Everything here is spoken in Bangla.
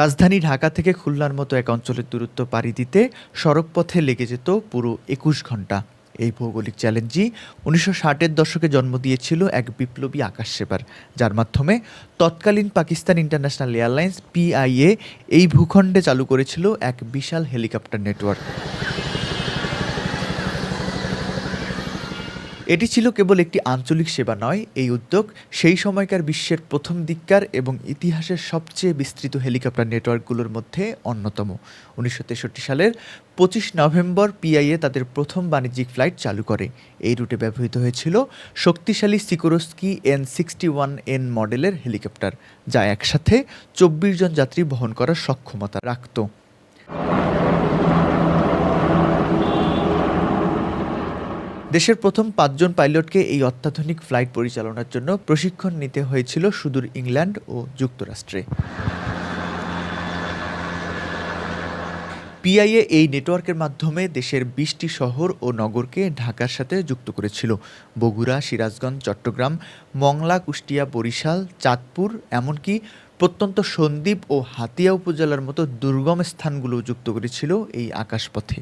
রাজধানী ঢাকা থেকে খুলনার মতো এক অঞ্চলের দূরত্ব পাড়ি দিতে সড়কপথে লেগে যেত পুরো একুশ ঘণ্টা এই ভৌগোলিক চ্যালেঞ্জই উনিশশো ষাটের দশকে জন্ম দিয়েছিল এক বিপ্লবী আকাশ সেবার, যার মাধ্যমে তৎকালীন পাকিস্তান ইন্টারন্যাশনাল এয়ারলাইন্স পিআইএ এই ভূখণ্ডে চালু করেছিল এক বিশাল হেলিকপ্টার নেটওয়ার্ক। এটি ছিল কেবল একটি আঞ্চলিক সেবা নয়, এই উদ্যোগ সেই সময়কার বিশ্বের প্রথম দিককার এবং ইতিহাসের সবচেয়ে বিস্তৃত হেলিকপ্টার নেটওয়ার্কগুলোর মধ্যে অন্যতম। উনিশশো তেষট্টি সালের পঁচিশ নভেম্বর পিআইএ তাদের প্রথম বাণিজ্যিক ফ্লাইট চালু করে। এই রুটে ব্যবহৃত হয়েছিল শক্তিশালী Sikorsky N sixty one N মডেলের হেলিকপ্টার, যা একসাথে চব্বিশ জন যাত্রী বহন করার সক্ষমতা রাখত। দেশের প্রথম পাঁচজন পাইলটকে এই অত্যাধুনিক ফ্লাইট পরিচালনার জন্য প্রশিক্ষণ নিতে হয়েছিল সুদূর ইংল্যান্ড ও যুক্তরাষ্ট্রে। পিআইএ এই নেটওয়ার্কের মাধ্যমে দেশের বিশটি শহর ও নগরকে ঢাকার সাথে যুক্ত করেছিল। বগুড়া, সিরাজগঞ্জ, চট্টগ্রাম, মংলা, কুষ্টিয়া, বরিশাল, চাঁদপুর, এমনকি প্রত্যন্ত সন্দ্বীপ ও হাতিয়া উপজেলার মতো দুর্গম স্থানগুলো যুক্ত করেছিল এই আকাশপথে।